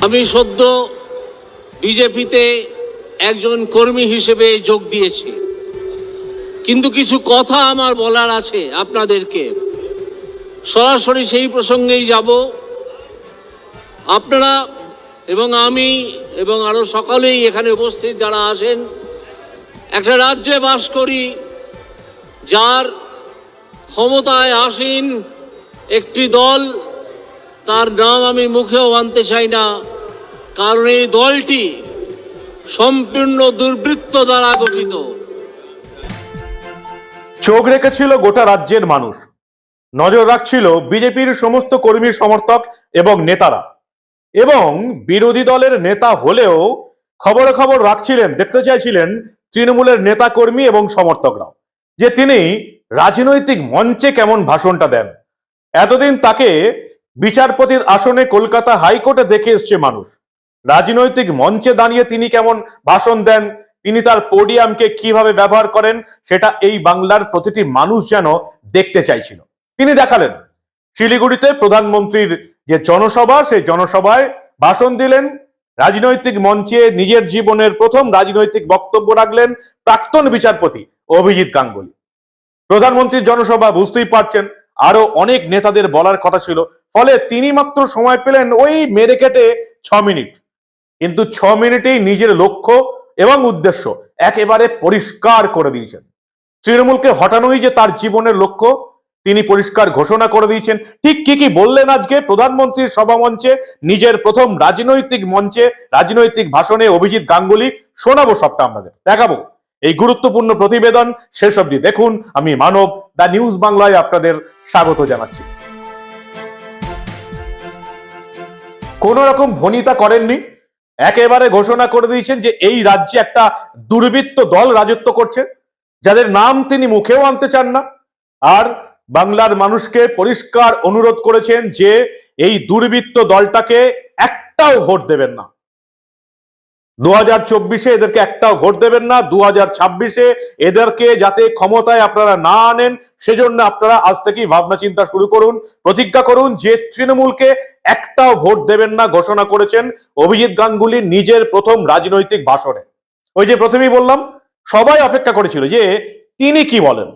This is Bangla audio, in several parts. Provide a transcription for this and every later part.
আমি সদ্য বিজেপিতে একজন কর্মী হিসেবে যোগ দিয়েছি। কিন্তু কিছু কথা আমার বলার আছে আপনাদেরকে। সরাসরি সেই প্রসঙ্গেই যাব। আপনারা এবং আমি এবং আরও সকলেই এখানে উপস্থিত যারা আছেন, একটা রাজ্যে বাস করি যার ক্ষমতায় আসীন একটি দল, তার নাম আমি মুখেও আনতে চাই না। কারণ এই দলটি সম্পূর্ণ দুর্বৃত্ত দ্বারা গঠিত। চোখ রেখেছিল গোটা রাজ্যের মানুষ। নজর রাখছিল বিজেপির সমস্ত কর্মী সমর্থক এবং নেতারা। এবং বিরোধী দলের নেতা হলেও খবরে খবর রাখছিলেন, দেখতে চাইছিলেন তৃণমূলের নেতা কর্মী এবং সমর্থকরাও, যে তিনি রাজনৈতিক মঞ্চে কেমন ভাষণটা দেন। এতদিন তাকে বিচারপতির আসনে কলকাতা হাইকোর্টে দেখে এসছে মানুষ। রাজনৈতিক মঞ্চে দাঁড়িয়ে তিনি কেমন ভাষণ দেন, তিনি তার পোডিয়ামকে কীভাবে ব্যবহার করেন, সেটা এই বাংলার প্রতিটি মানুষ যেন দেখতে চাইছিল। তিনি দেখালেন, শিলিগুড়িতে প্রধানমন্ত্রীর যে জনসভা, সেই জনসভায় ভাষণ দিলেন, রাজনৈতিক মঞ্চে নিজের জীবনের প্রথম রাজনৈতিক বক্তব্য রাখলেন প্রাক্তন বিচারপতি অভিজিৎ গাঙ্গুলি। প্রধানমন্ত্রীর জনসভা বুঝতেই পারছেন আরও অনেক নেতাদের বলার কথা ছিল, ফলে তিনি মাত্র সময় পেলেন ওই মেরে কেটে ছ মিনিট। কিন্তু ছ মিনিটেই নিজের লক্ষ্য এবং উদ্দেশ্য একেবারে পরিষ্কার করে দিয়েছেন। তৃণমূলকে হটানোই যে তার জীবনের লক্ষ্য, তিনি পরিষ্কার ঘোষণা করে দিয়েছেন। ঠিক কি কি বললেন আজকে প্রধানমন্ত্রীর সভামঞ্চে? নিজের প্রথম রাজনৈতিক মঞ্চে, রাজনৈতিক ভাষণে অভিজিৎ গাঙ্গুলি, শোনাবো সবটা আমাদের দেখাবো। এই গুরুত্বপূর্ণ প্রতিবেদন শেষ অবধি দেখুন। আমি মানব দা নিউজ বাংলায় আপনাদের স্বাগত জানাচ্ছি। কোন রকম ভনিতা করেননি? একেবারে ঘোষণা করে দিয়েছেন যে এই রাজ্যে একটা দুর্বৃত্ত দল রাজত্ব করছে, যাদের নাম তিনি মুখেও আনতে চান না। আর বাংলার মানুষকে পরিষ্কার অনুরোধ করেছেন যে এই দুর্বৃত্ত দলটাকে একটাও ভোট দেবেন না। দু হাজার চব্বিশে এদেরকে একটাও ভোট দেবেন না। দু হাজার ছাব্বিশে এদেরকে যাতে ক্ষমতায় আপনারা না আনেন, সেজন্য আপনারা আজ থেকেই ভাবনা চিন্তা শুরু করুন, প্রতিজ্ঞা করুন যে তৃণমূলকে একটাও ভোট দেবেন না ঘোষণা করেছেন অভিজিৎ গাঙ্গুলি নিজের প্রথম রাজনৈতিক ভাষণে। ওই যে প্রথমেই বললাম, সবাই অপেক্ষা করেছিল যে তিনি কি বলেন।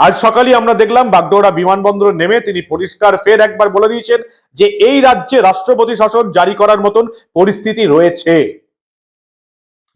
আজ সকালে আমরা দেখলাম বাগডোরা বিমানবন্দর নেমে তিনি পরিষ্কার ফের একবার বলে দিয়েছেন যে এই রাজ্যে রাষ্ট্রপতি শাসন জারি করার মতন পরিস্থিতি রয়েছে।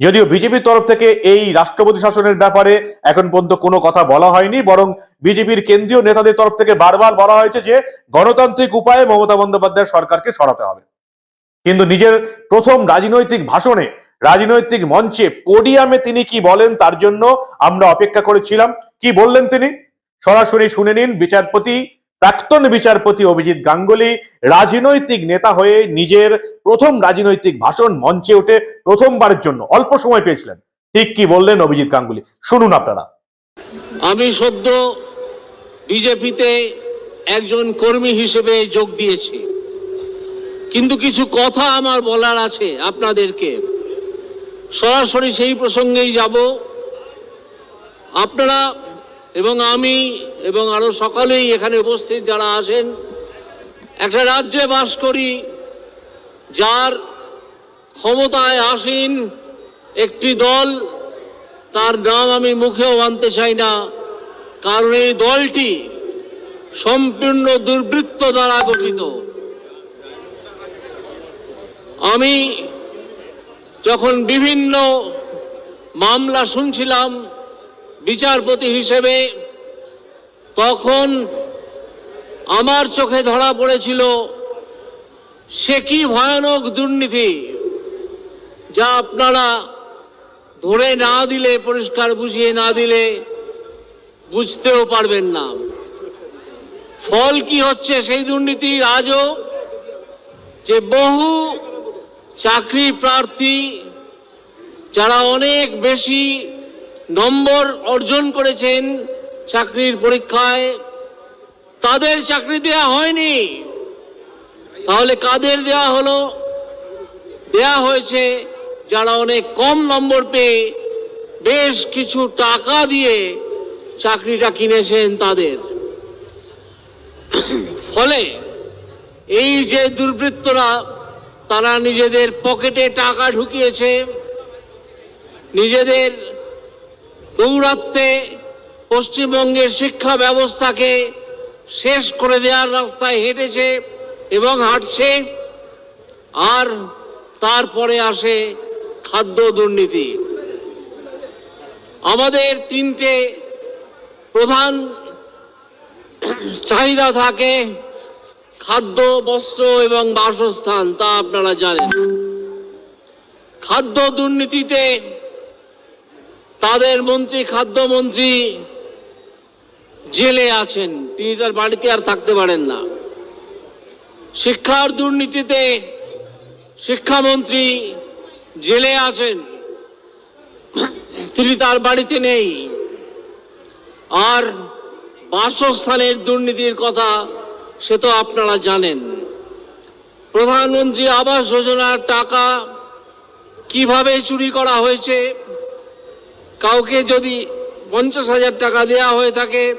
যদিও বিজেপির তরফ থেকে এই রাষ্ট্রপতি শাসনের ব্যাপারে এখন পর্যন্ত কোনো কথা বলা হয়নি, বরং বিজেপির কেন্দ্রীয় নেতাদের তরফ থেকে বারবার বলা হয়েছে যে গণতান্ত্রিক উপায়ে মমতা বন্দ্যোপাধ্যায় সরকারকে সরাতে হবে। কিন্তু নিজের প্রথম রাজনৈতিক ভাষণে, রাজনৈতিক মঞ্চে, পোডিয়ামে তিনি কি বলেন তার জন্য আমরা অপেক্ষা করেছিলাম। কি বললেন তিনি? সরাসরি শুনে নিন বিচারপতি প্রাক্তন বিচারপতি অভিজিৎ গাঙ্গুলি রাজনৈতিক নেতা হয়ে নিজের প্রথম রাজনৈতিক ভাষণ মঞ্চে উঠে প্রথমবারের জন্য। অল্প সময় পেয়েছিলেন। ঠিক কি বললেন অভিজিৎ গাঙ্গুলি? শুনুন আপনারা। আমি সদ্য বিজেপিতে একজন কর্মী হিসেবে যোগ দিয়েছি। কিন্তু কিছু কথা আমার বলার আছে আপনাদেরকে। সরাসরি সেই প্রসঙ্গেই যাব। আপনারা এবং আমি এবং আরও সকলেই এখানে উপস্থিত যারা আছেন, একটা রাজ্যে বাস করি, যার ক্ষমতায় আসীন একটি দল, তার নাম আমি মুখেও আনতে চাই না, কারণ এই দলটি সম্পূর্ণ দুর্বৃত্ত দ্বারা গঠিত। আমি যখন বিভিন্ন মামলা শুনছিলাম বিচারপতি হিসেবে তখন আমার চোখে ধরা পড়েছিল, সে কি ভয়ানক দুর্নীতি যা আপনারা ধরে না দিলে, পরিষ্কার বুঝিয়ে না দিলে বুঝতেও পারবেন না। ফল কি হচ্ছে সেই দুর্নীতির? আজও যে বহু চাকরি প্রার্থী, যারা অনেক বেশি নম্বর অর্জন করেছেন চাকরির পরীক্ষায়। তাদের চাকরি দেওয়া হয়নি। তাহলে কাদের দেওয়া হলো? দেয়া হয়েছে যারা অনেক কম নম্বর পেয়ে বেশ কিছু টাকা দিয়ে চাকরিটা কিনেছেন তাদের। ফলে এই যে দুর্বৃত্তরা, তারা নিজেদের পকেটে টাকা ঢুকিয়েছে, নিজেদের দৌরাত্মে পশ্চিমবঙ্গের শিক্ষা ব্যবস্থাকে শেষ করে দেওয়ার রাস্তায় হেঁটেছে এবং হাঁটছে, আর তারপরে আসে খাদ্য দুর্নীতি। আমাদের তিনটে প্রধান চাহিদা থাকে, খাদ্য, বস্ত্র এবং বাসস্থান, তা আপনারা জানেন। খাদ্য দুর্নীতিতে তাদের মন্ত্রী, খাদ্যমন্ত্রী জেলে আছেন। তিনি তার বাড়িতে আর থাকতে পারেন না। শিক্ষার দুর্নীতিতে শিক্ষামন্ত্রী জেলে আছেন। তিনি তার বাড়িতে নেই। আর বাসস্থানের দুর্নীতির কথা সে তো আপনারা জানেন। প্রধানমন্ত্রী আবাস যোজনার টাকা কীভাবে চুরি করা হয়েছে কাউকে যদি পঞ্চাশ হাজার টাকা দেওয়া হয়ে থাকে,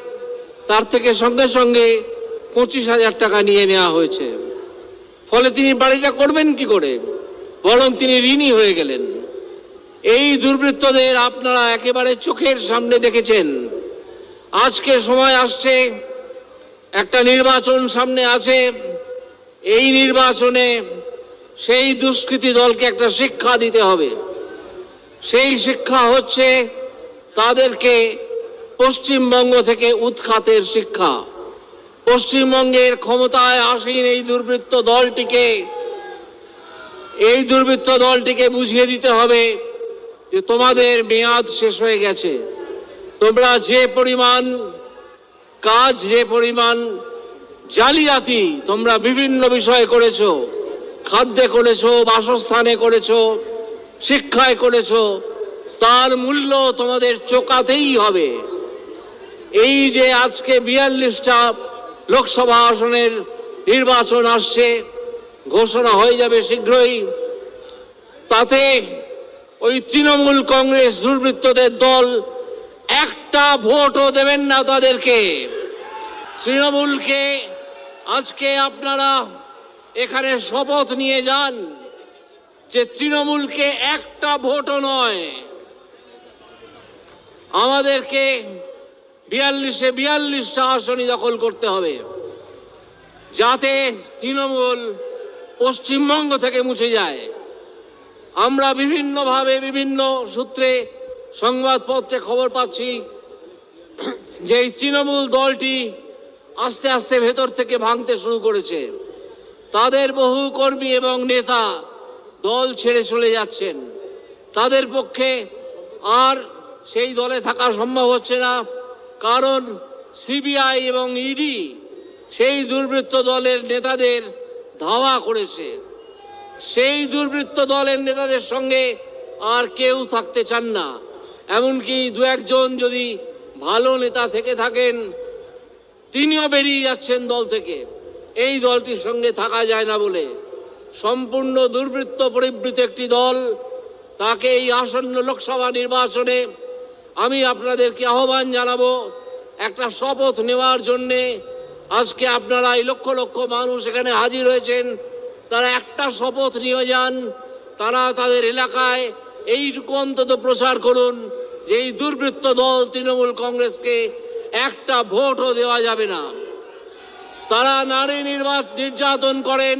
তার থেকে সঙ্গে সঙ্গে পঁচিশ হাজার টাকা নিয়ে নেওয়া হয়েছে। ফলে তিনি বাড়িটা করবেন কি করে? বরং তিনি ঋণী হয়ে গেলেন। এই দুর্বৃত্তদের আপনারা একেবারে চোখের সামনে দেখেছেন। আজকে সময় আসছে, একটা নির্বাচন সামনে আছে। এই নির্বাচনে সেই দুষ্কৃতী দলকে একটা শিক্ষা দিতে হবে। সেই শিক্ষা হচ্ছে তাদেরকে পশ্চিমবঙ্গ থেকে উৎখাতের শিক্ষা। পশ্চিমবঙ্গের ক্ষমতায় আসীন এই দুর্বৃত্ত দলটিকে, এই দুর্বৃত্ত দলটিকে বুঝিয়ে দিতে হবে যে তোমাদের মেয়াদ শেষ হয়ে গেছে। তোমরা যে পরিমাণ কাজ, যে পরিমাণ জালিয়াতি তোমরা বিভিন্ন বিষয়ে করেছ। খাদ্যে করেছ, বাসস্থানে করেছ শিক্ষায় করেছ, তার মূল্য তোমাদের চোকাতেই হবে। এই যে আজকে বিয়াল্লিশটা লোকসভা আসনের নির্বাচন আসছে, ঘোষণা হয়ে যাবে শীঘ্রই। তাতে ওই তৃণমূল কংগ্রেস দুর্বৃত্তদের দল একটা ভোটও দেবেন না তাদেরকে। তৃণমূলকে আজকে আপনারা এখানে শপথ নিয়ে যান। যে তৃণমূলকে একটা ভোটও নয়। আমাদেরকে বিয়াল্লিশে বিয়াল্লিশটা আসনই দখল করতে হবে। যাতে তৃণমূল পশ্চিমবঙ্গ থেকে মুছে যায়। আমরা বিভিন্নভাবে বিভিন্ন সূত্রে সংবাদপত্রে খবর পাচ্ছি যে এই তৃণমূল দলটি আস্তে আস্তে ভেতর থেকে ভাঙতে শুরু করেছে। তাদের বহু কর্মী এবং নেতা দল ছেড়ে চলে যাচ্ছেন। তাদের পক্ষে আর সেই দলে থাকা সম্ভব হচ্ছে না, কারণ সিবিআই এবং ইডি সেই দুর্বৃত্ত দলের নেতাদের ধাওয়া করেছে। সেই দুর্বৃত্ত দলের নেতাদের সঙ্গে আর কেউ থাকতে চান না। এমনকি দু একজন যদি ভালো নেতা থেকে থাকেন, তিনিও বেরিয়ে যাচ্ছেন দল থেকে। এই দলটির সঙ্গে থাকা যায় না বলে সম্পূর্ণ দুর্বৃত্ত পরিবৃত একটি দল, তাকে এই আসন্ন লোকসভা নির্বাচনে আমি আপনাদেরকে আহ্বান জানাব, একটা শপথ নেওয়ার জন্যে। আজকে আপনারা এই লক্ষ লক্ষ মানুষ এখানে হাজির হয়েছেন, তারা একটা শপথ নিয়ে যান, তারা তাদের এলাকায় এইটুকু অন্তত প্রচার করুন যে এই দুর্বৃত্ত দল তৃণমূল কংগ্রেসকে একটা ভোটও দেওয়া যাবে না। তারা নারী নির্বাচ নির্যাতন করেন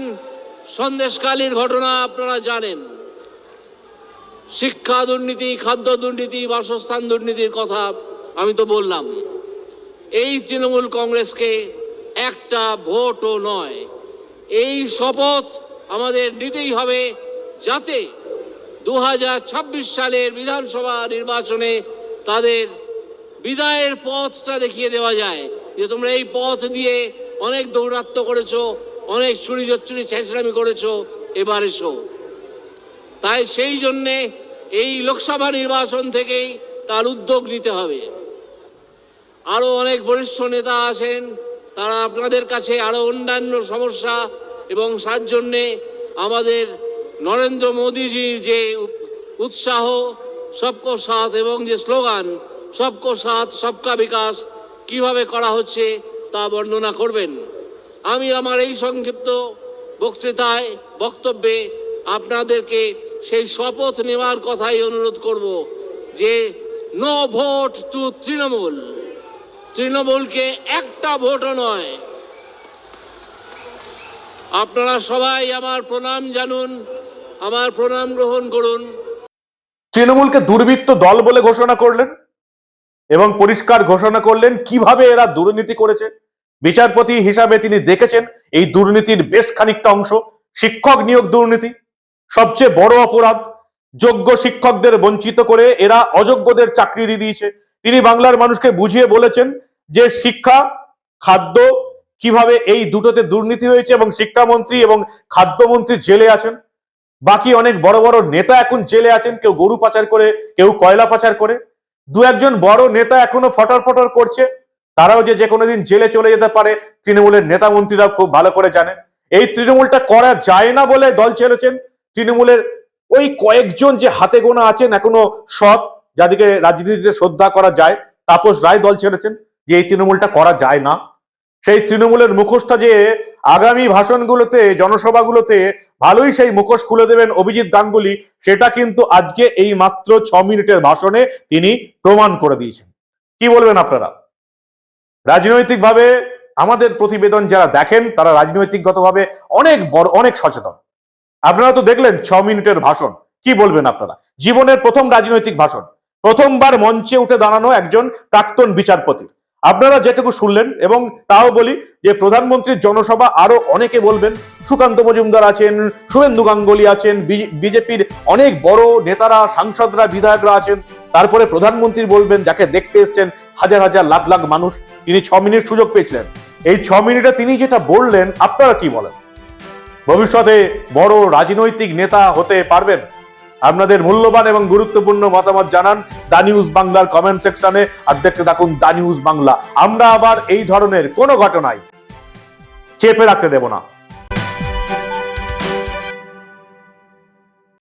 সন্দেশকালীর ঘটনা আপনারা জানেন। শিক্ষা দুর্নীতি, খাদ্য দুর্নীতি, বাসস্থান দুর্নীতির কথা আমি তো বললাম। এই তৃণমূল কংগ্রেসকে একটা ভোটও নয়। এই শপথ আমাদের নিতেই হবে যাতে দু হাজার ছাব্বিশ সালের বিধানসভা নির্বাচনে তাদের বিদায়ের পথটা দেখিয়ে দেওয়া যায়। যে তোমরা এই পথ দিয়ে অনেক দৌরাত্ম করেছ অনেক চুরি জচ্চুরি ছেঁচড়ামি করেছ, এবার এসো। তাই সেই জন্যে এই লোকসভা নির্বাচন থেকেই তার উদ্যোগ নিতে হবে। আরও অনেক বরিষ্ঠ নেতা আছেন, তারা আপনাদের কাছে আরও অন্যান্য সমস্যা এবং সার জন্যে আমাদের নরেন্দ্র মোদীজির যে উৎসাহ, সবকো সাথ এবং যে স্লোগান, সবকো সাথ, সবকা বিকাশ কীভাবে করা হচ্ছে তা বর্ণনা করবেন। আমি আমার এই সংক্ষিপ্ত বক্তৃতায়, বক্তব্যে আপনাদেরকে সেই শপথ নেওয়ার কথাই অনুরোধ করব যে নো ভোট টু তৃণমূল। তৃণমূলকে একটা ভোটও নয়। আপনারা সবাই আমার প্রণাম জানুন, আমার প্রণাম গ্রহণ করুন। তৃণমূলকে দুর্বৃত্ত দল বলে ঘোষণা করলেন এবং পরিষ্কার ঘোষণা করলেন কীভাবে এরা দুর্নীতি করেছে। বিচারপতি হিসাবে তিনি দেখেছেন এই দুর্নীতির বেশ খানিকটা অংশ। শিক্ষক নিয়োগ দুর্নীতি, সবচেয়ে বড় অপরাধ, যোগ্য শিক্ষকদের বঞ্চিত করে এরা অযোগ্যদের চাকরি দিয়ে দিয়েছে। তিনি বাংলার মানুষকে বুঝিয়ে বলেছেন যে শিক্ষা, খাদ্য, কীভাবে এই দুটোতে দুর্নীতি হয়েছে এবং শিক্ষামন্ত্রী এবং খাদ্যমন্ত্রী জেলে আছেন। বাকি অনেক বড় বড় নেতা এখন জেলে আছেন, কেউ গরু পাচার করে, কেউ কয়লা পাচার করে। দু একজন বড় নেতা এখনও ফটর ফটর করছে। তারাও যে যে কোনোদিন জেলে চলে যেতে পারে, তৃণমূলের নেতা মন্ত্রীরা খুব ভালো করে জানে এই তৃণমূলটা করা যায় না বলে দল ছেড়েছেন তৃণমূলের ওই কয়েকজন যে হাতে গোনা আছেন, এখনও সৎ যাদেরকে রাজনীতিতে শ্রদ্ধা করা যায়, তাপস রায় দল ছেড়েছেন যে এই তৃণমূলটা করা যায় না। সেই তৃণমূলের মুখোশটা যে আগামী ভাষণগুলোতে, জনসভাগুলোতে ভালোই সেই মুখোশ খুলে দেবেন অভিজিৎ গাঙ্গুলি, সেটা কিন্তু আজকে এই মাত্র ছ মিনিটের ভাষণে তিনি প্রমাণ করে দিয়েছেন। কি বলবেন আপনারা? রাজনৈতিকভাবে আমাদের প্রতিবেদন যারা দেখেন, তারা রাজনৈতিকগতভাবে অনেক বড়, অনেক সচেতন। আপনারা তো দেখলেন ছ মিনিটের ভাষণ। কি বলবেন আপনারা? জীবনের প্রথম রাজনৈতিক ভাষণ। প্রথমবার মঞ্চে উঠে দাঁড়ানো একজন প্রাক্তন বিচারপতি। আপনারা যেটুকু শুনলেন, এবং তাও বলি যে প্রধানমন্ত্রীর জনসভা আরও অনেকে বলবেন। সুকান্ত মজুমদার আছেন, শুভেন্দু গাঙ্গুলি আছেন বিজেপির অনেক বড় নেতারা, সাংসদরা, বিধায়করা আছেন। তারপরে প্রধানমন্ত্রী বলবেন, যাকে দেখতে এসছেন হাজার হাজার লাখ লাখ মানুষ তিনি ছ মিনিট সুযোগ পেয়েছিলেন। এই ছ মিনিটে তিনি যেটা বললেন, আপনারা কি বলেন? ভবিষ্যতে বড় রাজনৈতিক নেতা হতে পারবেন। আপনাদের মূল্যবান এবং গুরুত্বপূর্ণ মতামত জানান দা নিউজ বাংলার কমেন্ট সেকশনে আর দেখতে থাকুন দা নিউজ বাংলা। আমরা আবার এই ধরনের কোনো ঘটনায় চেপে রাখতে দেব না।